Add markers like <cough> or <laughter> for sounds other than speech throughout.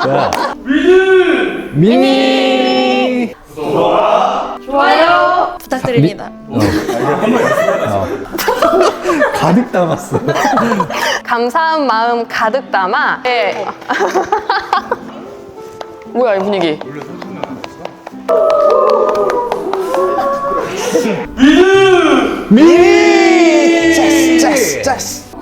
자, 미니 좋아요 부탁드립니다. 가득 담았어. 감사한 마음 가득 담아. 네. 뭐야 이 분위기? 미니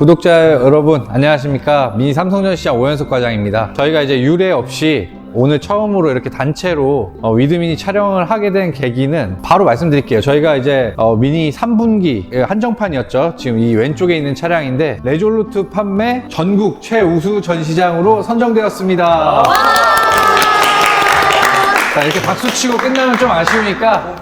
구독자 여러분 안녕하십니까? 미니 삼성전시장 오현석 과장입니다. 저희가 이제 유례 없이 오늘 처음으로 이렇게 단체로 어, 위드미니 촬영을 하게 된 계기는 바로 말씀드릴게요. 저희가 이제 어, 미니 3분기 한정판이었죠. 지금 이 왼쪽에 있는 차량인데 레졸루트 판매 전국 최우수 전시장으로 선정되었습니다. 자 이렇게 박수 치고 끝나면 좀 아쉬우니까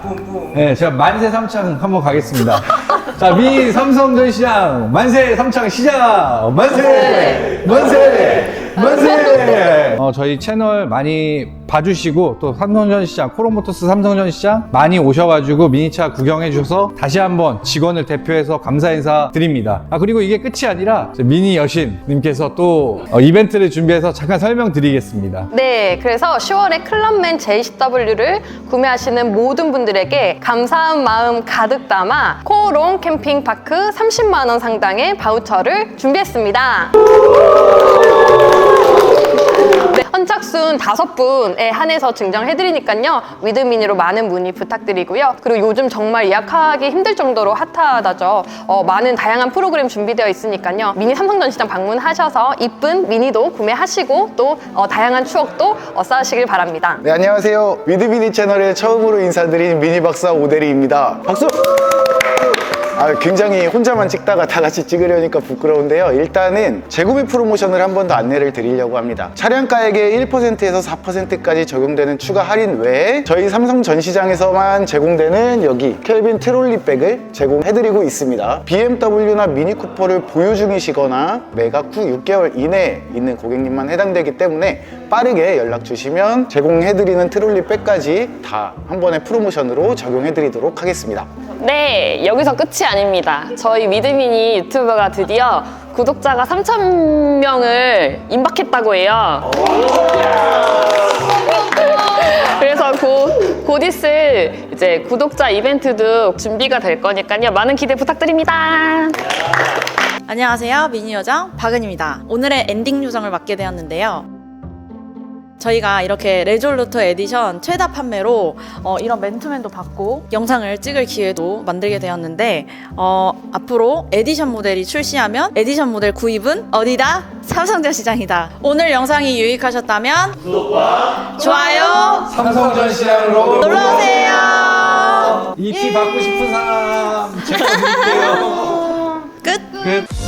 네, 제가 만세 삼창 한번 가겠습니다. 자, 미 삼성 전시장 만세 삼창 시작! 만세! 만세! 만세! 어, 저희 채널 많이 봐주시고 또 삼성전시장 코로모토스 삼성전시장 많이 오셔가지고 미니차 구경해 주셔서 다시 한번 직원을 대표해서 감사 인사 드립니다. 아 그리고 이게 끝이 아니라 미니 여신님께서 또 어, 이벤트를 준비해서 잠깐 설명드리겠습니다. 네, 그래서 10월에 클럽맨 JCW를 구매하시는 모든 분들에게 감사한 마음 가득 담아 코롱 캠핑파크 30만 원 상당의 바우처를 준비했습니다. 네, 선착순 다섯 분에 한해서 증정해드리니까요. 위드미니로 많은 문의 부탁드리고요. 그리고 요즘 정말 예약하기 힘들 정도로 핫하다죠. 어, 많은 다양한 프로그램 준비되어 있으니까요. 미니 삼성전시장 방문하셔서 이쁜 미니도 구매하시고 또 어, 다양한 추억도 어, 쌓으시길 바랍니다. 네, 안녕하세요. 위드미니 채널에 처음으로 인사드린 미니 박사 오대리입니다. 박수! 아, 굉장히 혼자만 찍다가 다 같이 찍으려니까 부끄러운데요. 일단은 재구매 프로모션을 한 번 더 안내를 드리려고 합니다. 차량가액의 1%에서 4%까지 적용되는 추가 할인 외에 저희 삼성 전시장에서만 제공되는 여기 켈빈 트롤리백을 제공해드리고 있습니다. BMW나 미니쿠퍼를 보유 중이시거나 매각 후 6개월 이내에 있는 고객님만 해당되기 때문에 빠르게 연락 주시면 제공해드리는 트롤리백까지 다 한 번의 프로모션으로 적용해드리도록 하겠습니다. 네, 여기서 끝이 아닙니다. 저희 미드미니 유튜버가 드디어 구독자가 3,000명을 임박했다고 해요. 그래서 곧, 곧 있을 이제 구독자 이벤트도 준비가 될 거니까요. 많은 기대 부탁드립니다. 안녕하세요. 미니 요정 박은입니다. 오늘의 엔딩 요정을 맡게 되었는데요. 저희가 이렇게 레졸루터 에디션 최다 판매로 어, 이런 맨투맨도 받고 영상을 찍을 기회도 만들게 되었는데 어, 앞으로 에디션 모델이 출시하면 에디션 모델 구입은 어디다? 삼성전 시장이다. 오늘 영상이 유익하셨다면 구독과 좋아요 삼성전 시장으로 눌러주세요. EP 받고 싶은 사람 <laughs> 제가 드릴게요. 끝. 끝.